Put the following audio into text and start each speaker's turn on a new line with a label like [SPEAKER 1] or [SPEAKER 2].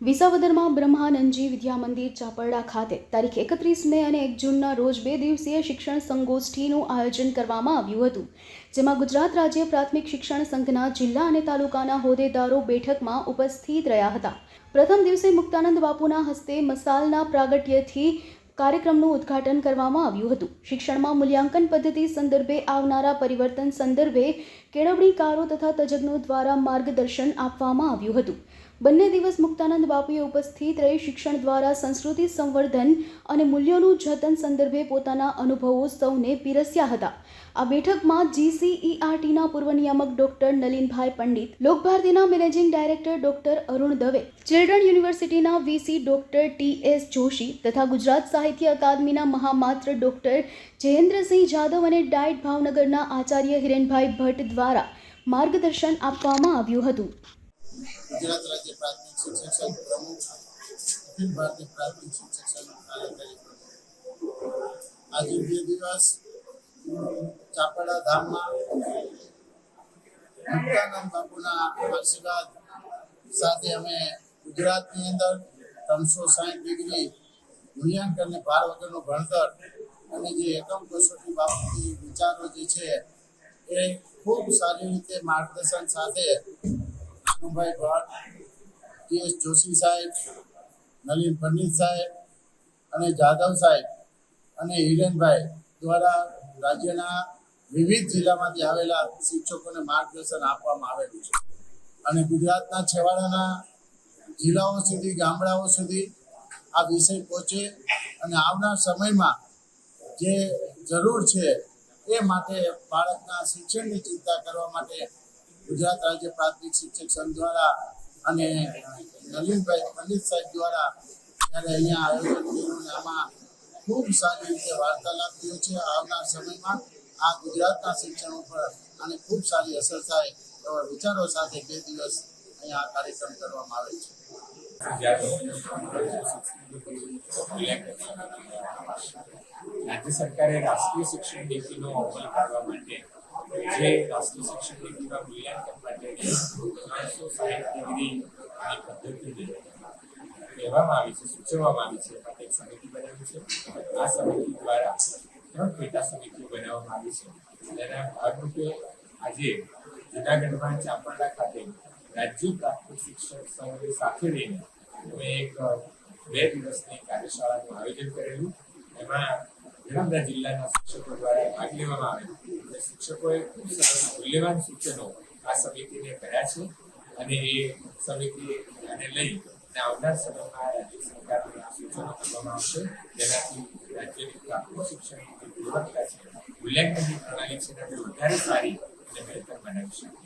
[SPEAKER 1] વિસાવદરમાં બ્રહ્માનંદજી વિદ્યા મંદિર ચાપરડા ખાતે તારીખ એકત્રીસ મે અને એક જૂનના રોજ બે દિવસીય શિક્ષણ સંગોષ્ઠીનું આયોજન કરવામાં આવ્યું હતું, જેમાં ગુજરાત રાજ્ય પ્રાથમિક શિક્ષણ સંઘના જિલ્લા અને તાલુકાના હોદ્દેદારો બેઠકમાં ઉપસ્થિત રહ્યા હતા. પ્રથમ દિવસે મુક્તાનંદ બાપુના હસ્તે મસાલના પ્રાગટ્યથી કાર્યક્રમનું ઉદ્ઘાટન કરવામાં આવ્યું હતું. શિક્ષણમાં મૂલ્યાંકન પદ્ધતિ સંદર્ભે આવનારા પરિવર્તન સંદર્ભે કેળવણીકારો તથા તજજ્ઞો દ્વારા માર્ગદર્શન આપવામાં આવ્યું હતું. બંને દિવસ મુક્તાનંદ બાપુએ ઉપસ્થિત રહી શિક્ષણ દ્વારા સંસ્કૃતિ સંવર્ધન અને મૂલ્યોનું જતન સંદર્ભે પોતાના અનુભવો સૌને પીરસ્યા હતા. આ બેઠકમાં જીસીઈઆરટીના પૂર્વ નિયામક doctor Nalinbhai Pandit, લોકભારતીના managing director doctor Arun Dave, children યુનિવર્સિટીના VC doctor T S Joshi તથા ગુજરાત સાહિત્ય અકાદમીના મહામાત્ર ડોક્ટર જયેન્દ્રસિંહ જાદવ અને ડાયટ ભાવનગરના આચાર્ય હિરેનભાઈ ભટ્ટ દ્વારા માર્ગદર્શન આપવામાં આવ્યું હતું.
[SPEAKER 2] ગુજરાત રાજ્ય પ્રાથમિક શિક્ષક સંઘ પ્રમુખ અખિલ ભારતીય પ્રાથમિક શિક્ષક સંઘ આજે બે દિવસ ચાપડા ધામમાં મુક્તાનંદ બાપુના આશીર્વાદ સાથે અમે ગુજરાતની અંદર ત્રણસો સાહીઠ ડિગ્રી મૂલ્યાંકન અને ભાર વગરનું ભણતર અને જે એકમ કસોટી બાબતની વિચારો જે છે એ ખૂબ સારી રીતે માર્ગદર્શન સાથે નાનુભાઈ ભટ્ટ ટી જોશી સાહેબ, નલિન પંડિત સાહેબ અને જાદવ સાહેબ અને હિરેનભાઈ દ્વારા રાજ્યના વિવિધ જિલ્લામાંથી આવેલા શિક્ષકોને માર્ગદર્શન આપવામાં આવેલું છે. અને ગુજરાતના છેવાડાના જિલ્લાઓ સુધી, ગામડાઓ સુધી આ વિષય પહોંચે અને આવનાર સમયમાં જે જરૂર છે એ માટે બાળકના શિક્ષણની ચિંતા કરવા માટે ગુજરાત રાજ્ય પ્રાથમિક શિક્ષક સંઘ દ્વારા અને નલિનભાઈ પંડિત સાહેબ દ્વારા ત્યારે અહીંયા આયોજન કર્યું આમાં ખૂબ સારી રીતે વાર્તાલાપ થયો છે. આવનાર સમયમાં આ ગુજરાતના શિક્ષણ ઉપર અને ખૂબ સારી અસર થાય એવા વિચારો સાથે બે દિવસ અહીંયા આ કાર્યક્રમ કરવામાં આવે છે.
[SPEAKER 3] રાજ્ય સરકારે રાષ્ટ્રીય શિક્ષણ નીતિનો અમલ કરવા માટે જે રાષ્ટ્રીય શિક્ષણ પૂરા મૂલ્યાંકન માટે ત્રણસો સાહીઠ ડિગ્રીની પદ્ધતિને કહેવામાં આવી છે, સૂચવવામાં આવી છે. માટે એક સમિતિ બનાવી છે. આ સમિતિ દ્વારા ત્રણ પેટા સમિતિઓ બનાવવામાં આવી છે. તેના ભાગરૂપે આજે જૂનાગઢમાં ચાંપરડા ખાતે રાજ્ય પ્રાથમિક શિક્ષણ સંઘ સાથે રહીને અમે એક બે દિવસની કાર્યશાળાનું આયોજન કરેલું. એમાં ઘણા બધા જિલ્લાના શિક્ષકો દ્વારા ભાગ લેવામાં આવેલો. અને શિક્ષકોએ ખૂબ સારા મૂલ્યવાન સૂચનો આ સમિતિને કર્યા છે અને એ સમિતિ એને લઈ અને આવનાર સમયમાં રાજ્ય સરકારને આ સૂચનો કરવામાં આવશે. જેનાથી રાજ્યની પ્રાથમિક શિક્ષણની ગુણવત્તા છે, મૂલ્યાંકનની પ્રણાલી છે તે વધારે સારી અને બહેતર બનાવી શકીએ